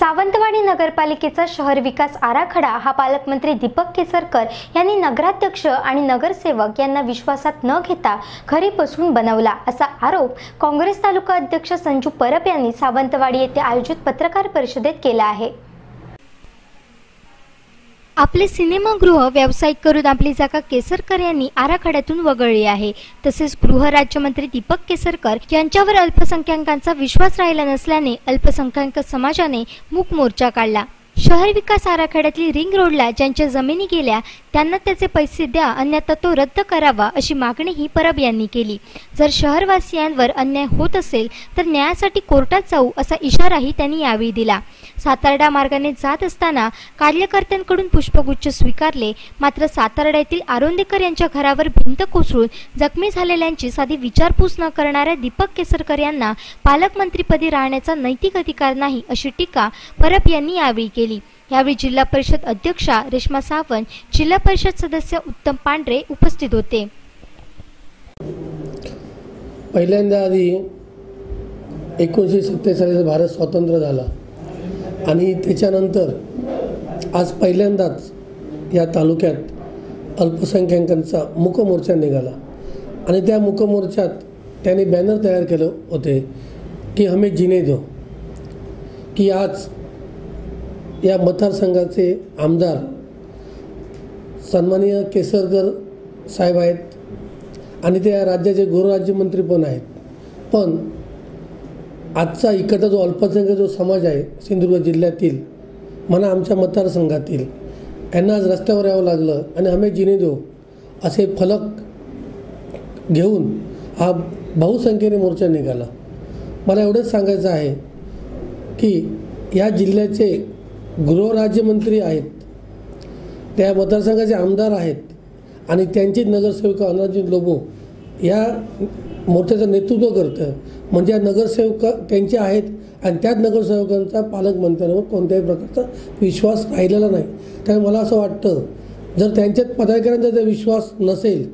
सावंतवाडी नगरपालिकेचा शहर विकास आराखडा हा पालकमंत्री दीपक केसरकर यांनी नगराध्यक्ष आणि नगरसेवक यांना विश्वासात न घेता घरी बसून बनवला असा आरोप काँग्रेस तालुका अध्यक्ष संजू परब यांनी सावंतवाडी येथे आयोजित पत्रकार परिषदेत केला आहे. आपले सिनेमागृह व्यावसायिक करून आपली जागा केसरकर यांनी आराखड्यातून वगळली आहे. तसेच गृहराज्यमंत्री दीपक केसरकर यांच्यावर अल्पसंख्याकांचा विश्वास राहिला नसल्याने अल्पसंख्याक समाजाने मूक मोर्चा काढला. शहर विकास आराखड्यातील रिंग रोडला ज्यांच्या जमिनी गेल्या त्यांना त्याचे पैसे द्या अन्यथा तो रद्द करावा अशी मागणीही परब यांनी केली. जर शहरवासियांवर अन्याय होत असेल तर न्यायासाठी कोर्टात जाऊ असा इशाराही त्यांनी यावेळी दिला. सातारडा मार्गाने जात असताना कार्यकर्त्यांकडून पुष्पगुच्छ स्वीकारले मात्र सातारड्यातील आरोंदेकर यांच्या घरावर भिंत कोसळून जखमी झालेल्यांची साधी विचारपूस न करणाऱ्या दीपक केसरकर यांना पालकमंत्रीपदी राहण्याचा नैतिक अधिकार नाही अशी टीका परब यांनी यावेळी केली. यावेळी जिल्हा परिषद अध्यक्षा रेश्मा सावंत जिल्हा परिषद सदस्य उत्तम पांढरे उपस्थित होते. पहिल्यांदा आधी एकोणीसशे सत्तेचाळीस भारत स्वतंत्र झाला. आणि त्याच्यानंतर आज पहिल्यांदाच या तालुक्यात अल्पसंख्याकांचा मुकमोर्चा निघाला. आणि त्या मुकमोर्चात त्यांनी बॅनर तयार केले होते की हमें जिने दो की आज या मतदारसंघाचे आमदार सन्माननीय केसरकर साहेब आहेत आणि ते या राज्याचे गृहराज्यमंत्री पण आहेत. पण आजचा इकडचा जो अल्पसंख्याक जो समाज आहे सिंधुदुर्ग जिल्ह्यातील म्हणा आमच्या मतदारसंघातील यांना आज रस्त्यावर यावं लागलं आणि आम्ही जिने देऊ असे फलक घेऊन हा बहुसंख्येने मोर्चा निघाला. मला एवढंच सांगायचं आहे की या जिल्ह्याचे गृहराज्यमंत्री आहेत. त्या मतदारसंघाचे आमदार आहेत. आणि त्यांची नगरसेविका अनाजी लोबो या मोर्चाचं नेतृत्व करतं. म्हणजे या नगरसेवक त्यांचे आहेत आणि त्याच नगरसेवकांचा पालकमंत्र्यांवर कोणत्याही प्रकारचा विश्वास राहिलेला नाही. त्यामुळे मला असं वाटतं जर त्यांच्यात पदाधिकाऱ्यांचा जर विश्वास नसेल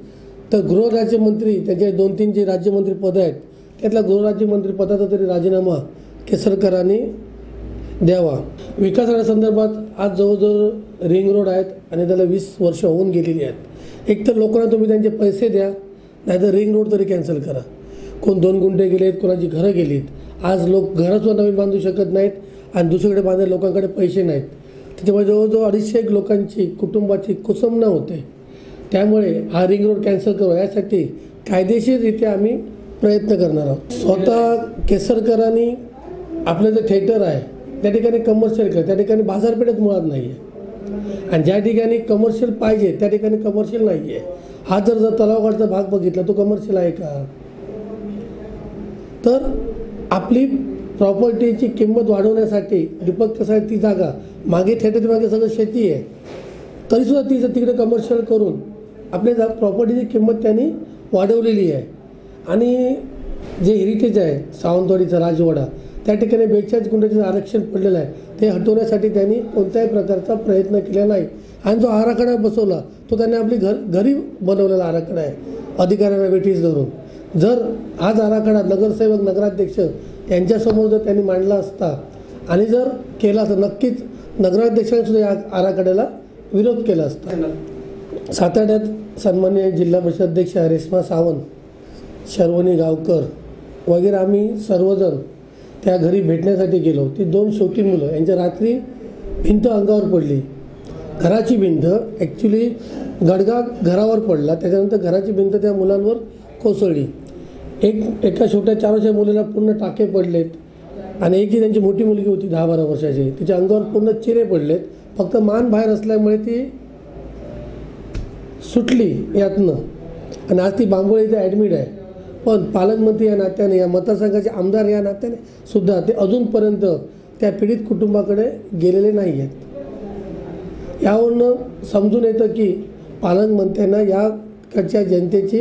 तर गृहराज्यमंत्री त्यांचे दोन तीन जे राज्यमंत्री पदं आहेत त्यातला गृहराज्यमंत्री पदाचा तरी राजीनामा केसरकरांनी द्यावा. विकासासंदर्भात आज जवळजवळ रिंग रोड आहेत आणि त्याला वीस वर्ष होऊन गेलेली आहेत. एकतर लोकांना तुम्ही त्यांचे पैसे द्या नाहीतर रिंग रोड तरी कॅन्सल करा. कोण दोन गुंठे गेलेत कोणाची घरं गेलीत. आज लोक घरंसुद्धा नवीन बांधू शकत नाहीत आणि दुसरीकडे बांधायला लोकांकडे पैसे नाहीत. त्याच्यामुळे जवळजवळ अडीचशे एक लोकांची कुटुंबाची कुसंबना होते. त्यामुळे हा रिंग रोड कॅन्सल करू यासाठी कायदेशीररित्या आम्ही प्रयत्न करणार आहोत. स्वतः केसरकरांनी आपलं जे थिएटर आहे त्या ठिकाणी कमर्शियल कर त्या ठिकाणी बाजारपेठेत मुळात नाही आहे आणि ज्या ठिकाणी कमर्शियल पाहिजे त्या ठिकाणी कमर्शियल नाही आहे हा जर जर तलावगडचा भाग बघितला तो कमर्शियल आहे का? तर आपली प्रॉपर्टीची किंमत वाढवण्यासाठी दीपक कसाय ती जागा मागे थेटर मागे सगळं शेती आहे. तरीसुद्धा ती जर तिकडे कमर्शियल करून आपल्या जा प्रॉपर्टीची किंमत त्यांनी वाढवलेली आहे. आणि जे हेरिटेज आहे सावंतवाडीचा राजवाडा त्या ठिकाणी बेचाळीस गुंड्याचं आरक्षण पडलेलं आहे. ते हटवण्यासाठी त्यांनी कोणत्याही प्रकारचा प्रयत्न केला नाही. आणि जो आराखडा बसवला तो त्यांनी आपली घर घरी बनवलेला आराखडा आहे अधिकाऱ्यांना वेठीस धरून. जर आज आराखडा नगरसेवक नगराध्यक्ष यांच्यासमोर जर त्यांनी मांडला असता आणि जर केला तर नक्कीच नगराध्यक्षांनीसुद्धा या आराखड्याला विरोध केला असता. साताऱ्यात सन्मान्य जिल्हा परिषद अध्यक्ष रेश्मा सावंत शर्वणी गावकर वगैरे आम्ही सर्वजण त्या घरी भेटण्यासाठी गेलो. ती दोन छोटी मुलं. यांच्या रात्री भिंत अंगावर पडली. घराची भिंत ॲक्च्युली गडगा घरावर पडला. त्याच्यानंतर घराची भिंत त्या मुलांवर कोसळली. एक एका छोट्या चार वर्षाच्या मुलीला पूर्ण टाके पडलेत आणि एक त्यांची मोठी मुलगी होती दहा बारा वर्षाची. तिच्या अंगावर पूर्ण चिरे पडलेत. फक्त मान बाहेर असल्यामुळे ती सुटली यातनं. आणि आज ती बांबोळी इथे ॲडमिट आहे. पण पालकमंत्री या नात्याने या मतदारसंघाचे आमदार या नात्याने सुद्धा ते अजूनपर्यंत त्या पीडित कुटुंबाकडे गेलेले नाही आहेत यावरनं समजून येतं की पालकमंत्र्यांना याकडच्या जनतेची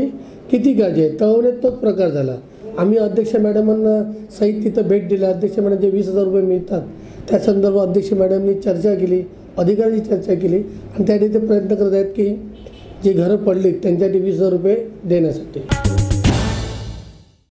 किती काळजी आहे? तळवण्यात तोच प्रकार झाला. आम्ही अध्यक्ष मॅडमांना सहित तिथं भेट दिली. अध्यक्ष मॅडम जे वीस हजार रुपये मिळतात त्या संदर्भात अध्यक्ष मॅडमनी चर्चा केली अधिकाऱ्यांची चर्चा केली आणि त्यासाठी ते प्रयत्न करत आहेत की जे घरं पडलीत त्यांच्यासाठी वीस हजार रुपये देण्यासाठी.